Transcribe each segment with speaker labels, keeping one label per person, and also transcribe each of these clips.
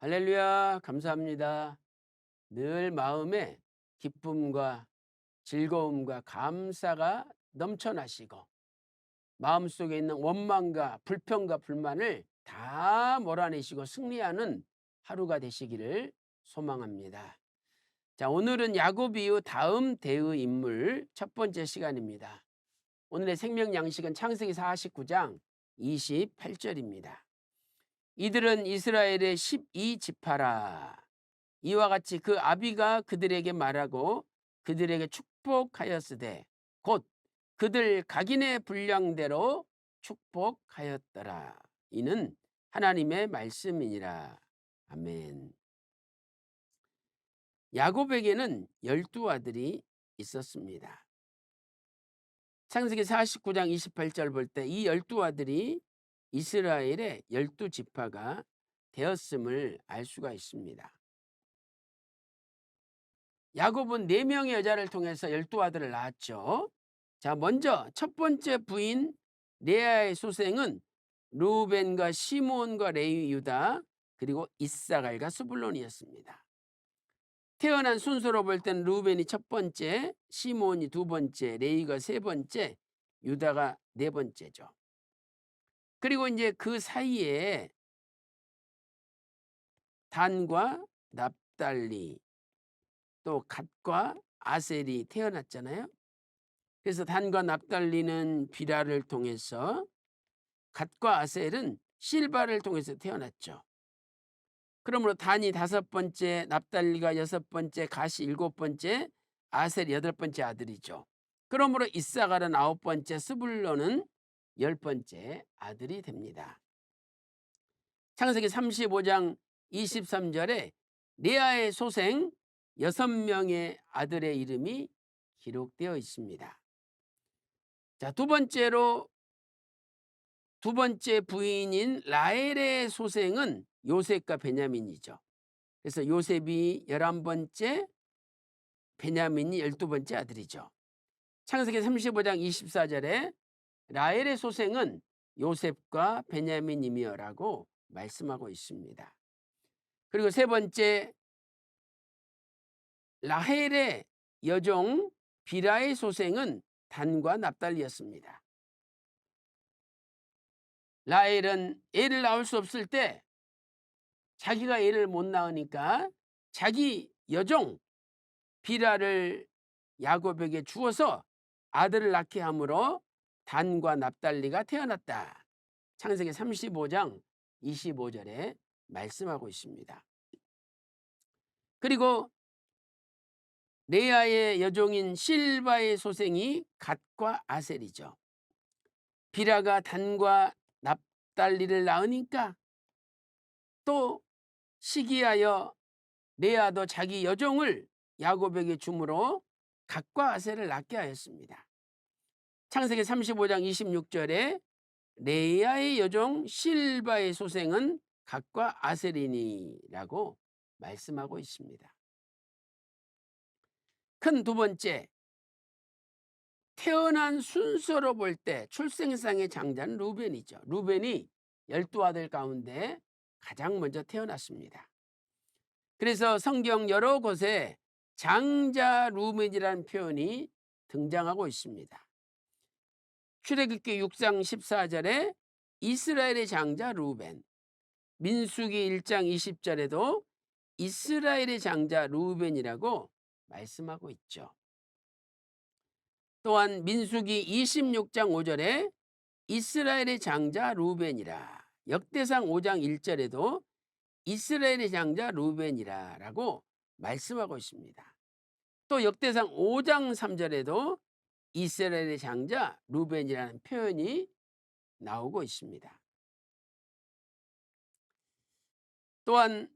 Speaker 1: 할렐루야, 감사합니다. 늘 마음에 기쁨과 즐거움과 감사가 넘쳐나시고 마음속에 있는 원망과 불평과 불만을 다 몰아내시고 승리하는 하루가 되시기를 소망합니다. 자, 오늘은 야곱 이후 다음 대의 인물 첫 번째 시간입니다. 오늘의 생명 양식은 창세기 49장 28절입니다. 이들은 이스라엘의 12지파라. 이와 같이 그 아비가 그들에게 말하고 그들에게 축복하였으되 곧 그들 각인의 분량대로 축복하였더라. 이는 하나님의 말씀이니라. 아멘. 야곱에게는 열두 아들이 있었습니다. 창세기 49장 28절 볼 때 이 열두 아들이 이스라엘의 열두 지파가 되었음을 알 수가 있습니다. 야곱은 네 명의 여자를 통해서 열두 아들을 낳았죠. 자, 먼저 첫 번째 부인 레아의 소생은 루벤과 시몬과 레위 유다 그리고 이사갈과 스불론이었습니다. 태어난 순서로 볼 때는 루벤이 첫 번째, 시몬이 두 번째, 레이가 세 번째, 유다가 네 번째죠. 그리고 이제 그 사이에 단과 납달리 또 갓과 아셀이 태어났잖아요. 그래서 단과 납달리는 비라를 통해서 갓과 아셀은 실바를 통해서 태어났죠. 그러므로 단이 다섯 번째, 납달리가 여섯 번째, 갓이 일곱 번째, 아셀 여덟 번째 아들이죠. 그러므로 이사갈은 아홉 번째, 스불론은 열 번째 아들이 됩니다. 창세기 35장 23절에 레아의 소생 여섯 명의 아들의 이름이 기록되어 있습니다. 자, 두 번째로 두 번째 부인인 라헬의 소생은 요셉과 베냐민이죠. 그래서 요셉이 열한 번째, 베냐민이 열두 번째 아들이죠. 창세기 35장 24절에 라헬의 소생은 요셉과 베냐민이며라고 말씀하고 있습니다. 그리고 세 번째 라헬의 여종 비라의 소생은 단과 납달리였습니다. 라헬은 애를 낳을 수 없을 때 자기가 애를 못 낳으니까 자기 여종 비라를 야곱에게 주어서 아들을 낳게 함으로 단과 납달리가 태어났다. 창세기 35장 25절에 말씀하고 있습니다. 그리고 레아의 여종인 실바의 소생이 갓과 아셀이죠. 비라가 단과 납달리를 낳으니까 또 시기하여 레아도 자기 여종을 야곱에게 주므로 갓과 아셀을 낳게 하였습니다. 창세기 35장 26절에 레아의 여종 실바의 소생은 갓과 아셀이니라고 말씀하고 있습니다. 큰 두 번째, 태어난 순서로 볼 때 출생상의 장자는 루벤이죠. 루벤이 열두 아들 가운데 가장 먼저 태어났습니다. 그래서 성경 여러 곳에 장자 루벤이라는 표현이 등장하고 있습니다. 출애굽기 6장 14절에 이스라엘의 장자 루벤, 민수기 1장 20절에도 이스라엘의 장자 루벤이라고 말씀하고 있죠. 또한 민수기 26장 5절에 이스라엘의 장자 루벤이라 역대상 5장 1절에도 이스라엘의 장자 루벤이라라고 말씀하고 있습니다. 또 역대상 5장 3절에도 이스라엘의 장자 루벤이라는 표현이 나오고 있습니다. 또한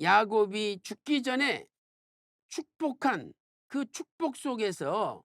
Speaker 1: 야곱이 죽기 전에 축복한 그 축복 속에서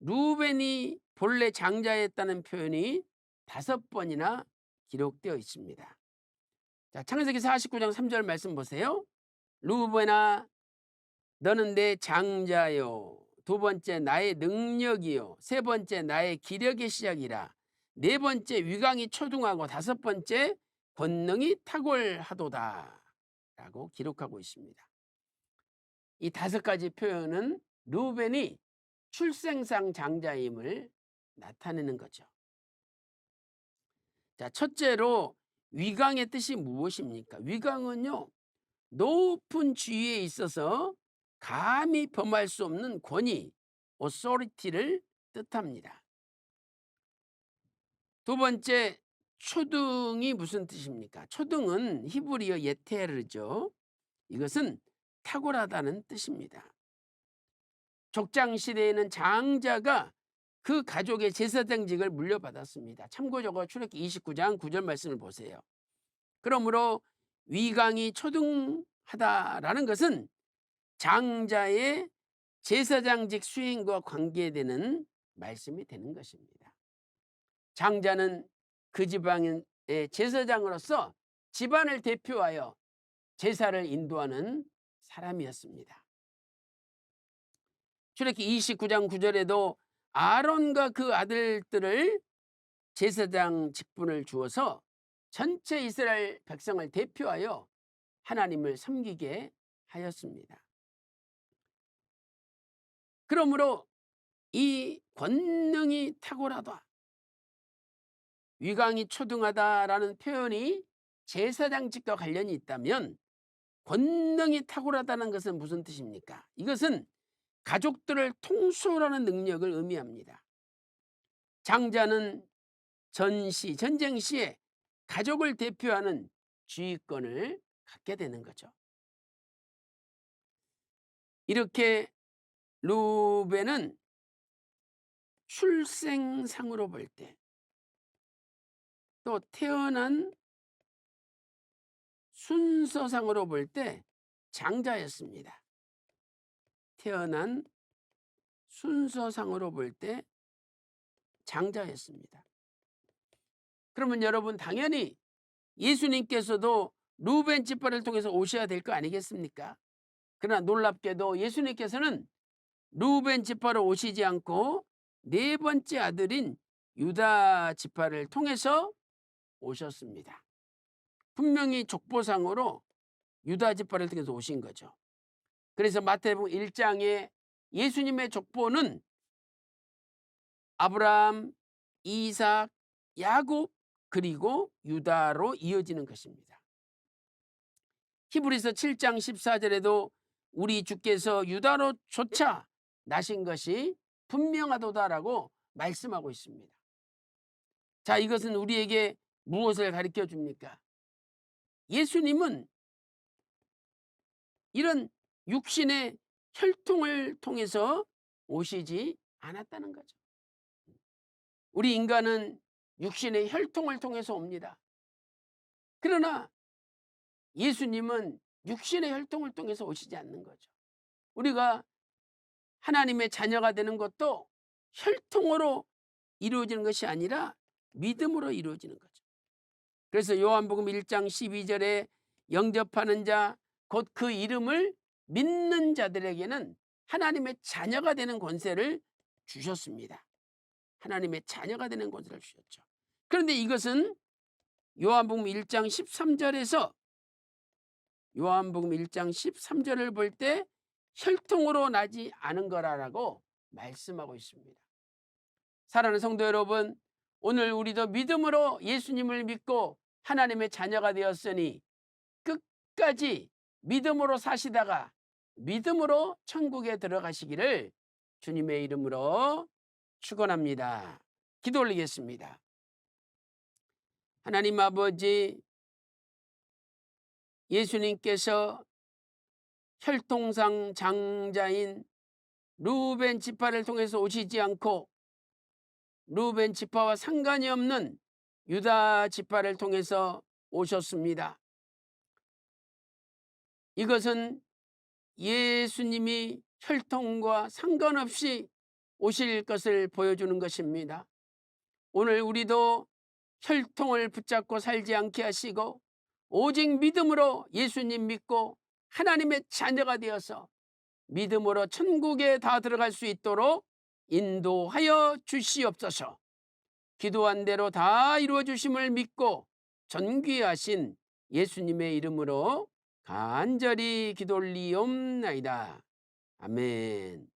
Speaker 1: 루벤이 본래 장자였다는 표현이 다섯 번이나 기록되어 있습니다. 자, 창세기 49장 3절 말씀 보세요. 루벤아 너는 내 장자요. 두 번째 나의 능력이요. 세 번째 나의 기력의 시작이라. 네 번째 위강이 초등하고 다섯 번째 권능이 탁월하도다 라고 기록하고 있습니다. 이 다섯 가지 표현은 루벤이 출생상 장자임을 나타내는 거죠. 자, 첫째로 위강의 뜻이 무엇입니까? 위강은요, 높은 지위에 있어서 감히 범할 수 없는 권위, authority를 뜻합니다. 두 번째, 초등이 무슨 뜻입니까? 초등은 히브리어 예테르죠. 이것은 탁월하다는 뜻입니다. 족장 시대에는 장자가 그 가족의 제사장직을 물려받았습니다. 참고적으로 출애기 29장 9절 말씀을 보세요. 그러므로 위강이 초등하다라는 것은 장자의 제사장직 수행과 관계되는 말씀이 되는 것입니다. 장자는 그 지방의 제사장으로서 집안을 대표하여 제사를 인도하는 사람이었습니다. 출애기 29장 9절에도 아론과 그 아들들을 제사장 직분을 주어서 전체 이스라엘 백성을 대표하여 하나님을 섬기게 하였습니다. 그러므로 이 권능이 탁월하다, 위강이 초등하다라는 표현이 제사장직과 관련이 있다면 권능이 탁월하다는 것은 무슨 뜻입니까? 이것은 가족들을 통솔하는 능력을 의미합니다. 장자는 전시, 전쟁 시에 가족을 대표하는 지휘권을 갖게 되는 거죠. 이렇게 루벤은 출생상으로 볼 때, 또 태어난 순서상으로 볼 때 장자였습니다. 태어난 순서상으로 볼 때 장자였습니다. 그러면 여러분 당연히 예수님께서도 루벤 지파를 통해서 오셔야 될 거 아니겠습니까? 그러나 놀랍게도 예수님께서는 루벤 지파로 오시지 않고 네 번째 아들인 유다 지파를 통해서 오셨습니다. 분명히 족보상으로 유다 지파를 통해서 오신 거죠. 그래서 마태복음 1장에 예수님의 족보는 아브라함, 이삭, 야곱 그리고 유다로 이어지는 것입니다. 히브리서 7장 14절에도 우리 주께서 유다로 조차 나신 것이 분명하도다라고 말씀하고 있습니다. 자, 이것은 우리에게 무엇을 가르쳐 줍니까? 예수님은 이런 육신의 혈통을 통해서 오시지 않았다는 거죠. 우리 인간은 육신의 혈통을 통해서 옵니다. 그러나 예수님은 육신의 혈통을 통해서 오시지 않는 거죠. 우리가 하나님의 자녀가 되는 것도 혈통으로 이루어지는 것이 아니라 믿음으로 이루어지는 거죠. 그래서 요한복음 1장 12절에 영접하는 자, 곧 그 이름을 믿는 자들에게는 하나님의 자녀가 되는 권세를 주셨습니다. 하나님의 자녀가 되는 권세를 주셨죠. 그런데 이것은 요한복음 1장 13절에서 요한복음 1장 13절을 볼 때 혈통으로 나지 않은 거라라고 말씀하고 있습니다. 사랑하는 성도 여러분, 오늘 우리도 믿음으로 예수님을 믿고 하나님의 자녀가 되었으니 끝까지 믿음으로 사시다가 믿음으로 천국에 들어가시기를 주님의 이름으로 축원합니다. 기도 올리겠습니다. 하나님 아버지 예수님께서 혈통상 장자인 루벤 지파를 통해서 오시지 않고 루벤 지파와 상관이 없는 유다 지파를 통해서 오셨습니다. 이것은 예수님이 혈통과 상관없이 오실 것을 보여주는 것입니다. 오늘 우리도 혈통을 붙잡고 살지 않게 하시고 오직 믿음으로 예수님 믿고 하나님의 자녀가 되어서 믿음으로 천국에 다 들어갈 수 있도록 인도하여 주시옵소서. 기도한 대로 다 이루어 주심을 믿고 존귀하신 예수님의 이름으로 간절히 기도 올리옵나이다. 아멘.